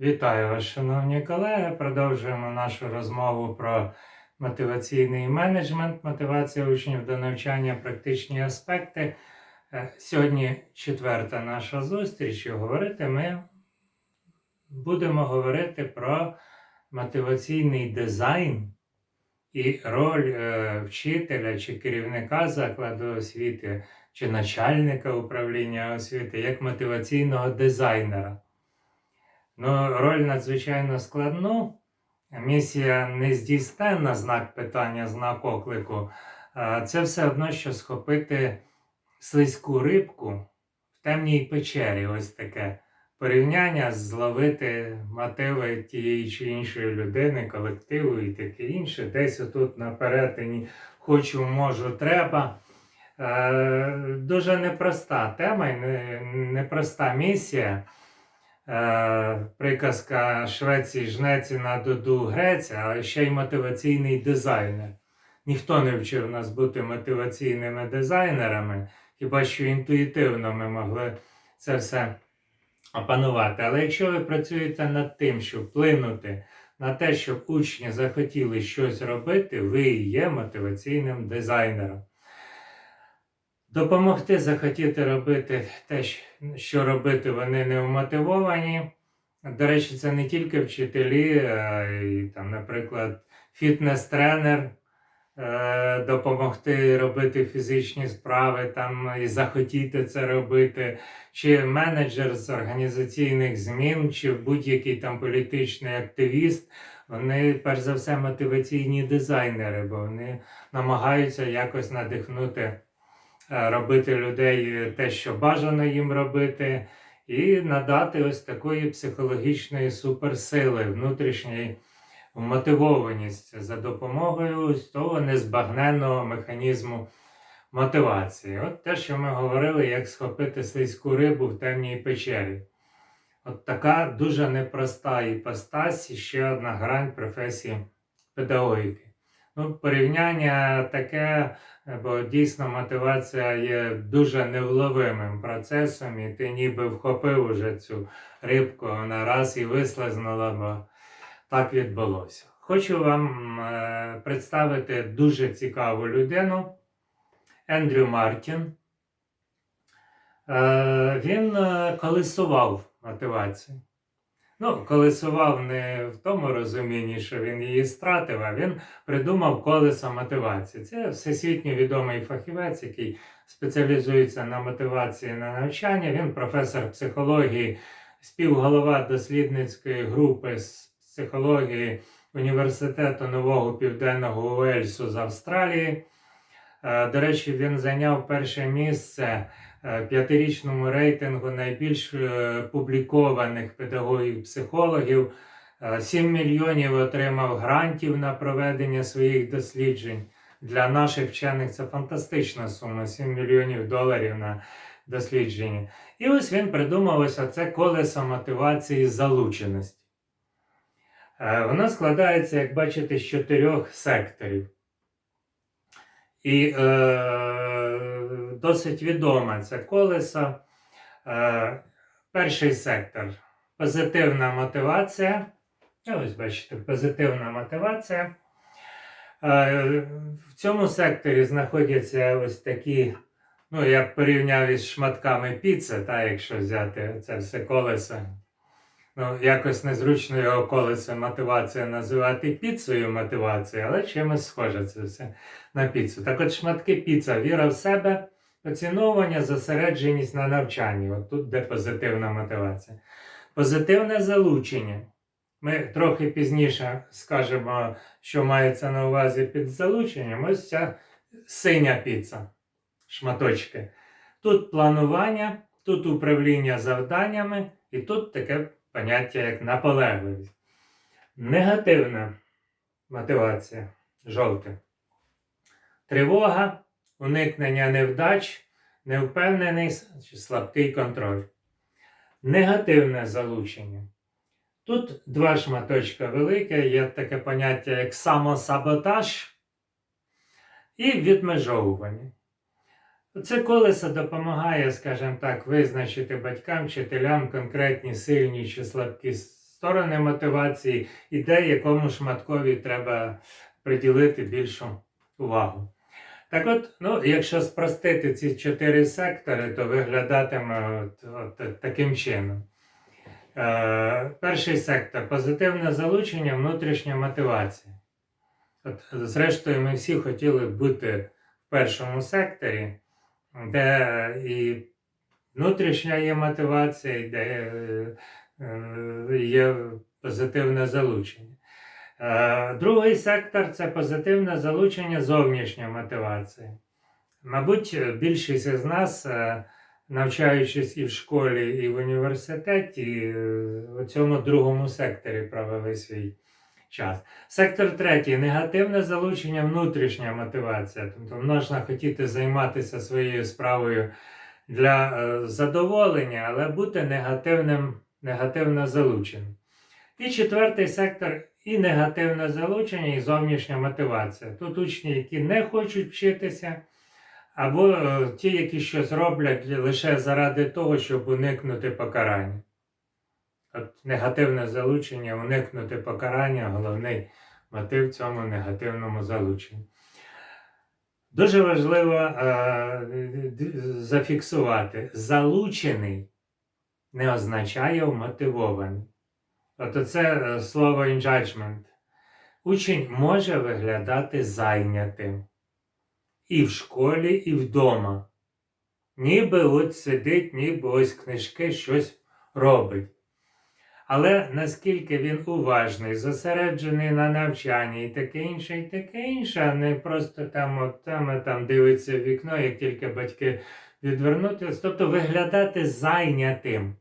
Вітаю вас, шановні колеги. Продовжуємо нашу розмову про мотиваційний менеджмент, мотивація учнів до навчання, практичні аспекти. Е, Сьогодні четверта наша зустріч, і говорити ми будемо говорити про мотиваційний дизайн і роль е, вчителя чи керівника закладу освіти, чи начальника управління освіти як мотиваційного дизайнера. Ну, роль надзвичайно складну. Місія не здійсненна знак питання, знак оклику. Це все одно, що схопити слизьку рибку в темній печері. Ось таке порівняння, зловити мотиви тієї чи іншої людини, колективу і таке інше. Десь отут на перетині хочу, можу, треба. Е, Дуже непроста тема і непроста місія. Е, приказка Швеції жнеці на дуду Греція, але ще й мотиваційний дизайнер. Ніхто не вчив нас бути мотиваційними дизайнерами, хіба що інтуїтивно ми могли це все опанувати. Але якщо ви працюєте над тим, щоб вплинути на те, щоб учні захотіли щось робити, ви є мотиваційним дизайнером. Допомогти захотіти робити те, що робити вони не вмотивовані. До речі, це не тільки вчителі, а й там, наприклад, фітнес-тренер е, допомогти робити фізичні справи там і захотіти це робити, чи менеджер з організаційних змін, чи будь-який там політичний активіст. Вони, перш за все, мотиваційні дизайнери, бо вони намагаються якось надихнути робити людей те, що бажано їм робити, і надати ось такої психологічної суперсили, внутрішньої мотивованість за допомогою ось того незбагненного механізму мотивації. От те, що ми говорили, як схопити слизьку рибу в темній печері. От така дуже непроста іпостась, і ще одна грань професії педагогіки. Ну, порівняння таке, бо дійсно мотивація є дуже невловимим процесом, і ти ніби вхопив уже цю рибку, вона раз і вислизнула, бо так відбулося. Хочу вам е, представити дуже цікаву людину Ендрю Мартін. Е, він е, колесував мотивацію. Ну, колесував не в тому розумінні, що він її стратив, а він придумав колесо мотивації. Це всесвітньо відомий фахівець, який спеціалізується на мотивації на навчання. Він професор психології, співголова дослідницької групи з психології Університету Нового Південного Уельсу з Австралії. Е, До речі, він зайняв перше місце п'ятирічному рейтингу найбільш е, публікованих педагогів-психологів. Е, 7 мільйонів отримав грантів на проведення своїх досліджень. Для наших вчених це фантастична сума 7 мільйонів доларів на дослідження. І ось він придумав ось оце колесо мотивації залученості. Е, Воно складається, як бачите, з чотирьох секторів. І е, досить відоме це колесо. Е, перший сектор позитивна мотивація. Ну, Ось бачите, позитивна мотивація. Е, в цьому секторі знаходяться ось такі, ну, я порівняв із шматками піци, та, якщо взяти це все колесо. Ну, якось незручно його колесо мотивація називати піцею мотивації, але чимось схоже це все на піцу. Так от шматки піца, віра в себе, оціновування, зосередженість на навчанні. От тут де позитивна мотивація. Позитивне залучення. Ми трохи пізніше скажемо, що мається на увазі під залученням. Ось ця синя піца, шматочки. Тут планування, тут управління завданнями, і тут таке поняття як наполегливість. Негативна мотивація жовте. Тривога, уникнення невдач, невпевнений чи слабкий контроль. Негативне залучення. Тут два шматочка велике, є таке поняття як самосаботаж і відмежовування. Це колесо допомагає, скажімо так, визначити батькам, вчителям конкретні сильні чи слабкі сторони мотивації і де якому шматкові треба приділити більшу увагу. Так от, ну, якщо спростити ці чотири сектори, то виглядатиме от, от таким чином. Е, перший сектор позитивне залучення, внутрішня мотивація. От, зрештою, ми всі хотіли бути в першому секторі, де і внутрішня є мотивація, де е, е, є позитивне залучення. Е, Другий сектор це позитивне залучення, зовнішня мотивація. Мабуть, більшість із нас, е, навчаючись і в школі, і в університеті, е, у цьому другому секторі провели свій час. Сектор третій негативне залучення, внутрішня мотивація. Тобто можна хотіти займатися своєю справою для е, задоволення, але бути негативним, негативно залученим. І четвертий сектор і негативне залучення, і зовнішня мотивація. Тут учні, які не хочуть вчитися, або е, ті, які щось роблять лише заради того, щоб уникнути покарання. От негативне залучення, уникнути покарання головний мотив цьому негативному залученню. Дуже важливо е, зафіксувати, залучений не означає вмотивований. От це е, слово engagement. Учень може виглядати зайнятим і в школі, і вдома. Ніби от сидить, ніби ось книжки щось робить. Але наскільки він уважний, зосереджений на навчанні і таке інше, і таке інше, а не просто там от там, там дивиться в вікно, як тільки батьки відвернутися. Тобто виглядати зайнятим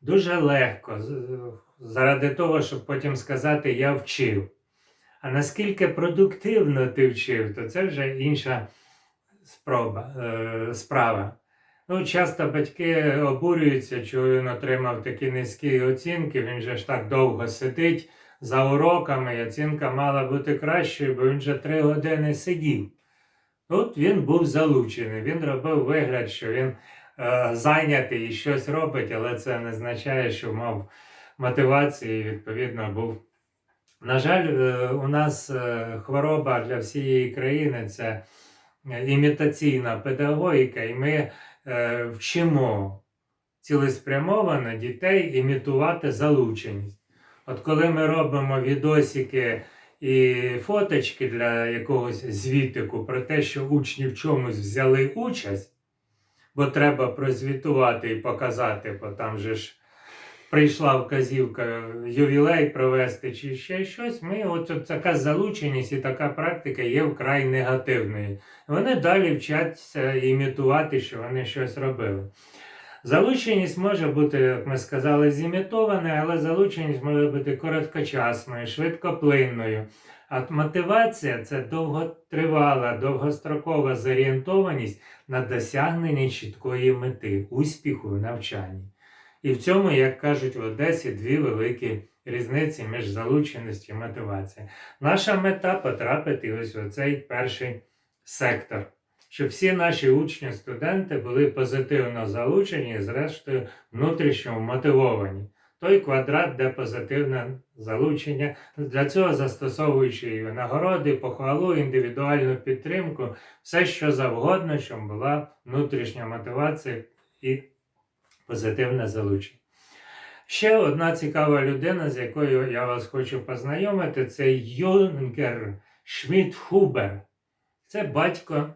дуже легко, заради того, щоб потім сказати я вчив. А наскільки продуктивно ти вчив, то це вже інша спроба, е, справа. Ну, часто батьки обурюються, що він отримав такі низькі оцінки, він же ж так довго сидить за уроками, і оцінка мала бути кращою, бо він вже три години сидів. Тут він був залучений, він робив вигляд, що він е, зайнятий і щось робить, але це не означає, що мав мотивації відповідно був. На жаль, е, у нас е, хвороба для всієї країни це е, імітаційна педагогіка, і ми вчимо цілеспрямовано дітей імітувати залученість. От коли ми робимо відосики і фоточки для якогось звітику про те, що учні в чомусь взяли участь, бо треба прозвітувати і показати, бо там же ж прийшла вказівка ювілей провести чи ще щось, ми от, от така залученість і така практика є вкрай негативною. Вони далі вчаться імітувати, що вони щось робили. Залученість може бути, як ми сказали, зімітованою, але залученість може бути короткочасною, швидкоплинною. А мотивація це довготривала, довгострокова зорієнтованість на досягнення чіткої мети, успіху в навчанні. І в цьому, як кажуть в Одесі, дві великі різниці між залученістю і мотивацією. Наша мета потрапити ось в цей перший сектор, щоб всі наші учні, студенти були позитивно залучені і, зрештою, внутрішньо мотивовані. Той квадрат, де позитивне залучення, для цього застосовуючи нагороди, похвалу, індивідуальну підтримку, все що завгодно, щоб була внутрішня мотивація і позитивне залучення. Ще одна цікава людина, з якою я вас хочу познайомити, це Юнгер Шмідт-Хубер. Це батько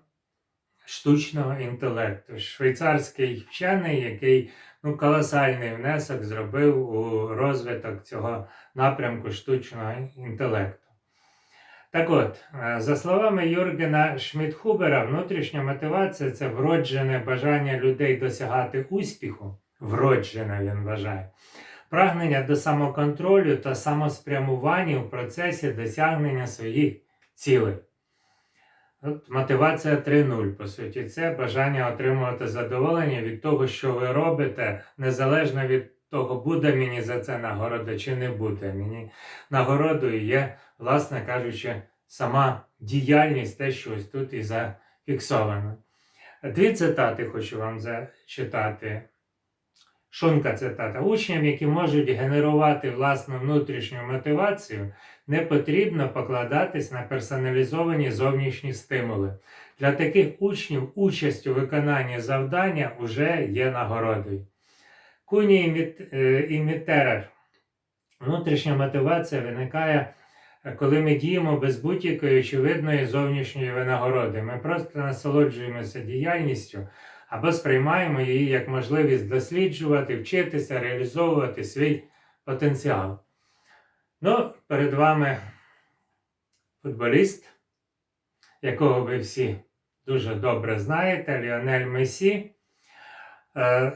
штучного інтелекту, швейцарський вчений, який ну, колосальний внесок зробив у розвиток цього напрямку штучного інтелекту. Так от, е, за словами Юргена Шмідхубера, внутрішня мотивація це вроджене бажання людей досягати успіху, вроджене він вважає, прагнення до самоконтролю та самоспрямування в процесі досягнення своїх цілей. От мотивація 3.0, по суті, це бажання отримувати задоволення від того, що ви робите, незалежно від того, буде мені за це нагорода чи не буде. Мені нагородою є, власне кажучи, сама діяльність, те, що ось тут і зафіксовано. Дві цитати хочу вам зачитати. Шунка цитата. Учням, які можуть генерувати власну внутрішню мотивацію, не потрібно покладатись на персоналізовані зовнішні стимули. Для таких учнів участь у виконанні завдання вже є нагородою. Куні іміт- е, імітерер. Внутрішня мотивація виникає, е, коли ми діємо без будь-якої очевидної зовнішньої винагороди. Ми просто насолоджуємося діяльністю або сприймаємо її як можливість досліджувати, вчитися, реалізовувати свій потенціал. Ну, перед вами футболіст, якого ви всі дуже добре знаєте, Ліонель Месі. Е,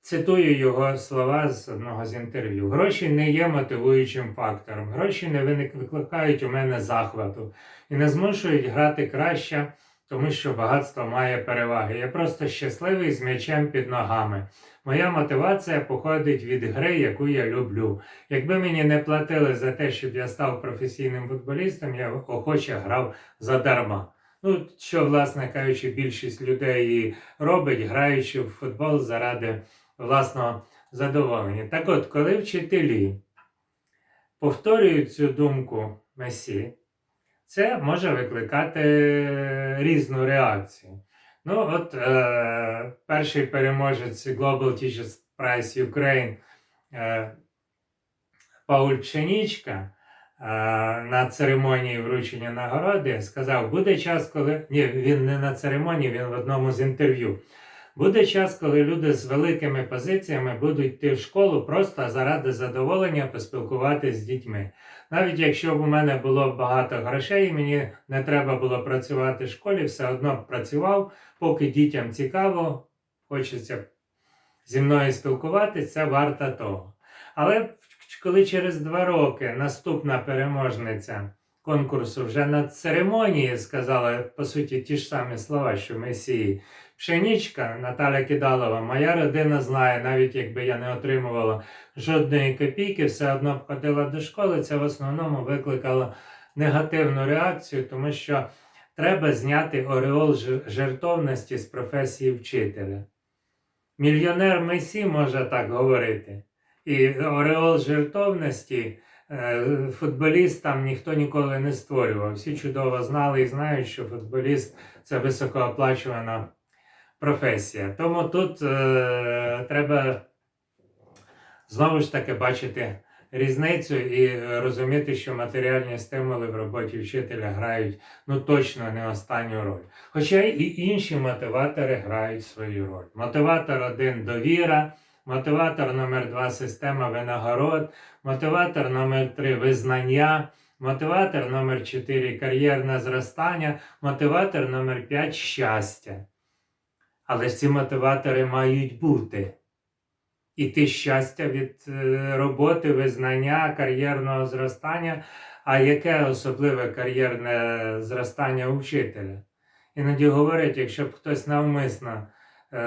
Цитую його слова з одного з інтерв'ю: гроші не є мотивуючим фактором. Гроші не викликають у мене захвату і не змушують грати краще, тому що багатство має переваги. Я просто щасливий з м'ячем під ногами. Моя мотивація походить від гри, яку я люблю. Якби мені не платили за те, щоб я став професійним футболістом, я охоче грав задарма. Ну, що, власне кажучи, більшість людей і робить, граючи в футбол заради власного задоволення. Так от, коли вчителі повторюють цю думку Месі, це може викликати різну реакцію. Ну, от е, перший переможець Global Teachers Prize Ukraine е, Пауль Пшенічка е, на церемонії вручення нагороди сказав: буде час, коли. Ні, він не на церемонії, він в одному з інтерв'ю. Буде час, коли люди з великими позиціями будуть йти в школу просто заради задоволення поспілкуватися з дітьми. Навіть якщо б у мене було багато грошей, мені не треба було працювати в школі, все одно працював, поки дітям цікаво, хочеться зі мною спілкуватися, це варто того. Але коли через два роки наступна переможниця конкурсу вже на церемонії сказала по суті ті ж самі слова, що Месії. Пшенічка Наталя Кидалова, моя родина знає, навіть якби я не отримувала жодної копійки, все одно б ходила до школи. Це в основному викликало негативну реакцію, тому що треба зняти ореол жертовності з професії вчителя. Мільйонер Месі може так говорити. І ореол жертовності е, футболістам ніхто ніколи не створював. Всі чудово знали і знають, що футболіст це високооплачувана професія. Тому тут е, треба знову ж таки бачити різницю і розуміти, що матеріальні стимули в роботі вчителя грають ну точно не останню роль. Хоча і інші мотиватори грають свою роль. Мотиватор один довіра. Мотиватор номер два система винагород, мотиватор номер три визнання, мотиватор номер 4 кар'єрне зростання, мотиватор номер 5 щастя. Але ж ці мотиватори мають бути. І ти щастя від е, роботи, визнання, кар'єрного зростання. А яке особливе кар'єрне зростання у вчителя? Іноді говорять, якщо б хтось навмисно е,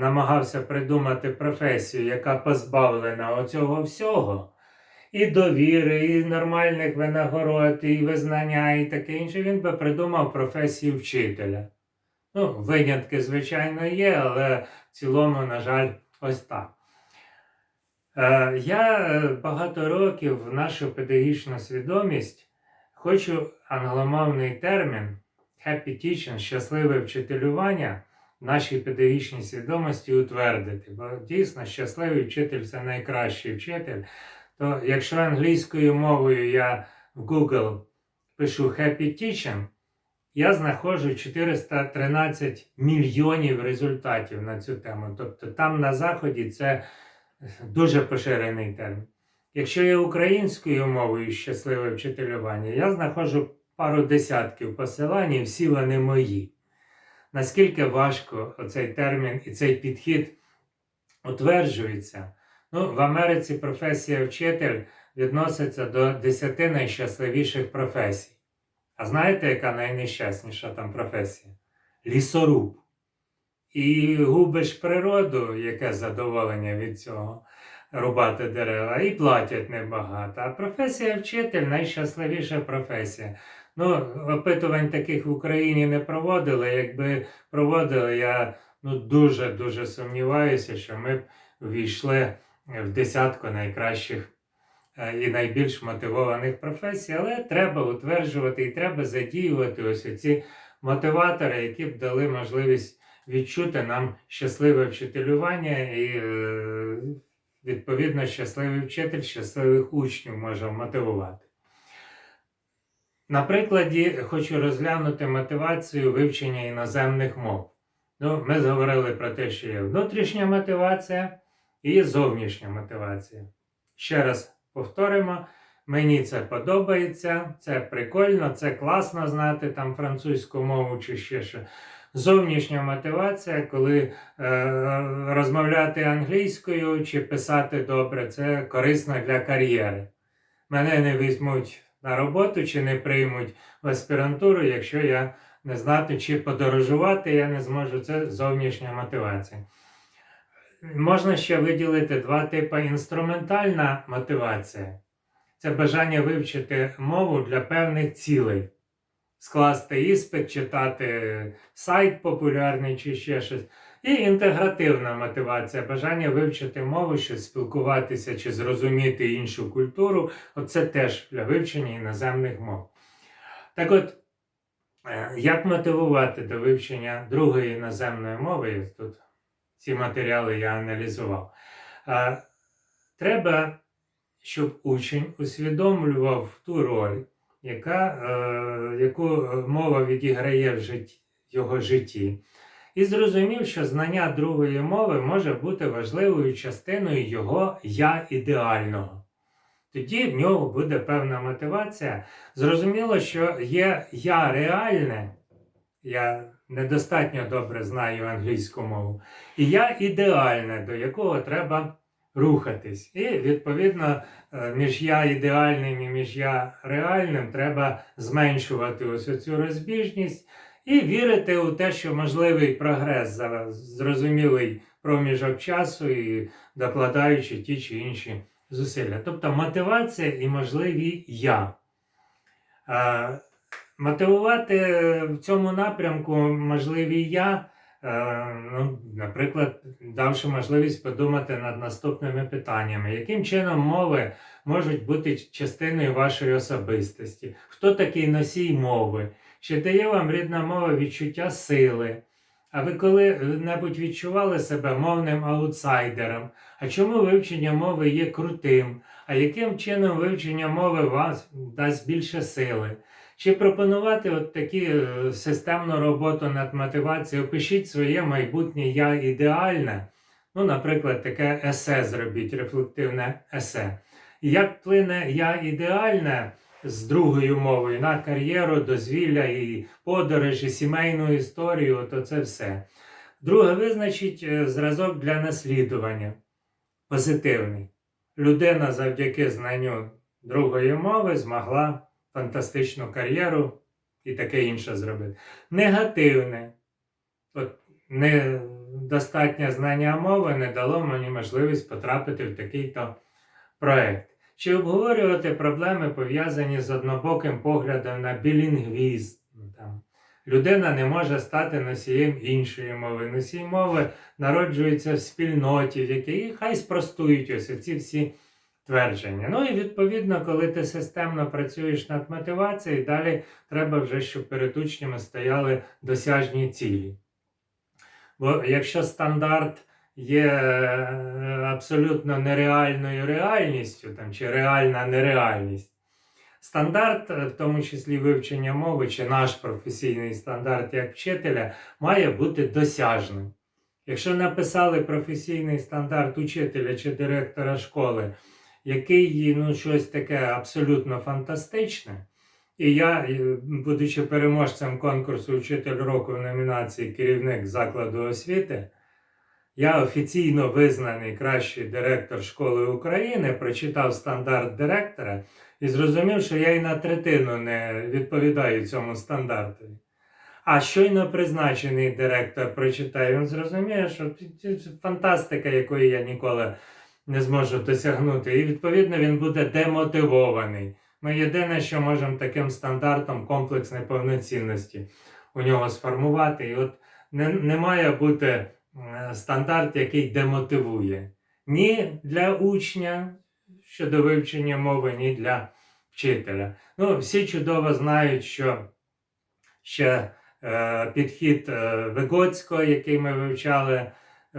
намагався придумати професію, яка позбавлена оцього всього, і довіри, і нормальних винагород, і визнання, і таке інше, він би придумав професію вчителя. Ну, винятки, звичайно, є, але в цілому, на жаль, ось так. Е, Я е, багато років в нашу педагогічну свідомість хочу англомовний термін happy teaching, щасливе вчителювання в нашій педагогічній свідомості утвердити. Бо дійсно щасливий вчитель це найкращий вчитель. То якщо англійською мовою я в Google пишу happy teaching, я знаходжу 413 мільйонів результатів на цю тему. Тобто там на Заході це дуже поширений термін. Якщо я українською мовою щасливе вчителювання, я знаходжу пару десятків посилань, і всі вони мої. Наскільки важко оцей термін і цей підхід утверджується? Ну, в Америці професія вчитель відноситься до 10 найщасливіших професій. А знаєте, яка найнещасніша там професія? Лісоруб. І губиш природу, яке задоволення від цього рубати дерева, і платять небагато. А професія вчитель найщасливіша професія. Ну, опитувань таких в Україні не проводили. Якби проводили, я ну, дуже-дуже сумніваюся, що ми б ввійшли в десятку найкращих і найбільш мотивованих професій, але треба утверджувати і треба задіювати ось ці мотиватори, які б дали можливість відчути нам щасливе вчителювання і, е, відповідно, щасливий вчитель, щасливих учнів може мотивувати. На прикладі хочу розглянути мотивацію вивчення іноземних мов. Ну, ми зговорили про те, що є внутрішня мотивація і зовнішня мотивація. Ще раз повторимо, мені це подобається, це прикольно, це класно знати там французьку мову чи ще що. Зовнішня мотивація, коли е, розмовляти англійською чи писати добре, це корисно для кар'єри. Мене не візьмуть на роботу чи не приймуть в аспірантуру, якщо я не знати, чи подорожувати я не зможу. Це зовнішня мотивація. Можна ще виділити два типи: інструментальна мотивація це бажання вивчити мову для певних цілей. Скласти іспит, читати сайт популярний чи ще щось. І інтегративна мотивація, бажання вивчити мову, щоб спілкуватися чи зрозуміти іншу культуру. Оце теж для вивчення іноземних мов. Так от, е, як мотивувати до вивчення другої іноземної мови? Тут ці матеріали я аналізував. Е, Треба, щоб учень усвідомлював ту роль, яка, е, яку мова відіграє в житті, його житті, і зрозумів, що знання другої мови може бути важливою частиною його я ідеального. Тоді в нього буде певна мотивація. Зрозуміло, що є я реальне, я недостатньо добре знаю англійську мову, і я ідеальне, до якого треба рухатись. І, відповідно, е, між я ідеальним і між я реальним треба зменшувати ось цю розбіжність і вірити у те, що можливий прогрес за зрозумілий проміжок часу і докладаючи ті чи інші зусилля. Тобто мотивація і можливі я. Мотивувати в цьому напрямку можливі я, е, ну, наприклад, давши можливість подумати над наступними питаннями, яким чином мови можуть бути частиною вашої особистості? Хто такий носій мови? Чи дає вам рідна мова відчуття сили? А ви коли-небудь відчували себе мовним аутсайдером? А чому вивчення мови є крутим? А яким чином вивчення мови вас дасть більше сили? Чи пропонувати от такі е, системну роботу над мотивацією? Опишіть своє майбутнє я ідеальне. Ну, наприклад, таке есе зробіть, рефлективне есе. Як вплине я ідеальне з другою мовою на кар'єру, дозвілля і подорожі, сімейну історію, то це все. Друге, визначить е, зразок для наслідування. Позитивний. Людина завдяки знанню другої мови змогла фантастичну кар'єру і таке інше зробити. Негативне. От недостатнє знання мови не дало мені можливість потрапити в такий-то проект. Чи обговорювати проблеми, пов'язані з однобоким поглядом на білінгвізм. Там. Людина не може стати носієм іншої мови. Носій мови народжується в спільноті, в якій хай спростують ось ці всі твердження. Ну і відповідно, коли ти системно працюєш над мотивацією, далі треба вже, щоб перед учнями стояли досяжні цілі. Бо якщо стандарт є е, абсолютно нереальною реальністю, там, чи реальна нереальність, стандарт, в тому числі вивчення мови, чи наш професійний стандарт як вчителя, має бути досяжним. Якщо написали професійний стандарт учителя чи директора школи, який ну, щось таке абсолютно фантастичне. І я, е, будучи переможцем конкурсу Учитель року в номінації Керівник закладу освіти, я офіційно визнаний кращий директор школи України, прочитав стандарт директора і зрозумів, що я і на третину не відповідаю цьому стандарту. А щойно призначений директор прочитає, він зрозуміє, що фантастика, якої я ніколи не зможу досягнути. І відповідно він буде демотивований. Ми єдине, що можемо таким стандартом комплекс неповноцінності у нього сформувати. І от не, не має бути стандарт, який демотивує. ні для учня щодо вивчення мови, ні для вчителя. Ну, всі чудово знають, що ще е, підхід е, Вигоцького, який ми вивчали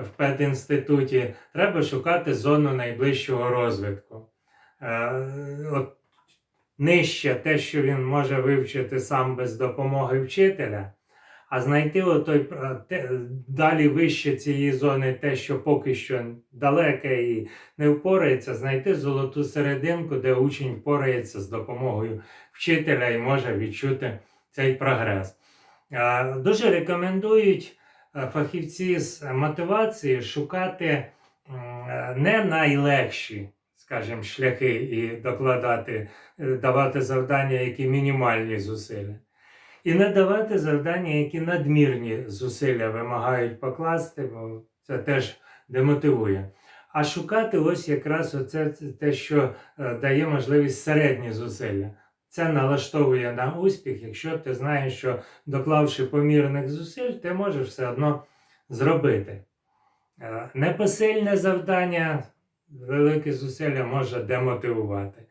в педінституті, треба шукати зону найближчого розвитку. Е, от нижче те, що він може вивчити сам без допомоги вчителя, а знайти отой, е, далі вище цієї зони те, що поки що далеке і не впорається, знайти золоту серединку, де учень впорається з допомогою вчителя і може відчути цей прогрес. Е, Дуже рекомендують фахівці з мотивації шукати е, не найлегші, скажімо, шляхи і докладати, е, давати завдання, які мінімальні зусилля. І не давати завдання, які надмірні зусилля вимагають покласти, бо це теж демотивує. А шукати ось якраз оце те, що е, дає можливість середні зусилля. Це налаштовує на успіх, якщо ти знаєш, що доклавши помірних зусиль, ти можеш все одно зробити. Е, Непосильне завдання, велике зусилля може демотивувати.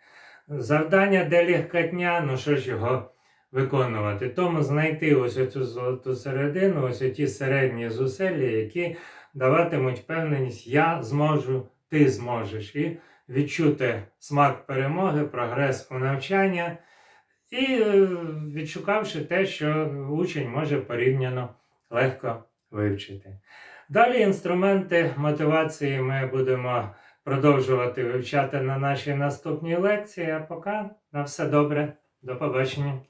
Завдання, де легкотня, ну що ж його виконувати. Тому знайти ось цю золоту середину, ось ті середні зусилля, які даватимуть впевненість, я зможу, ти зможеш. І відчути смак перемоги, прогрес у навчання, і е, відшукавши те, що учень може порівняно легко вивчити. Далі інструменти мотивації ми будемо продовжувати вивчати на нашій наступній лекції. А поки на все добре. До побачення.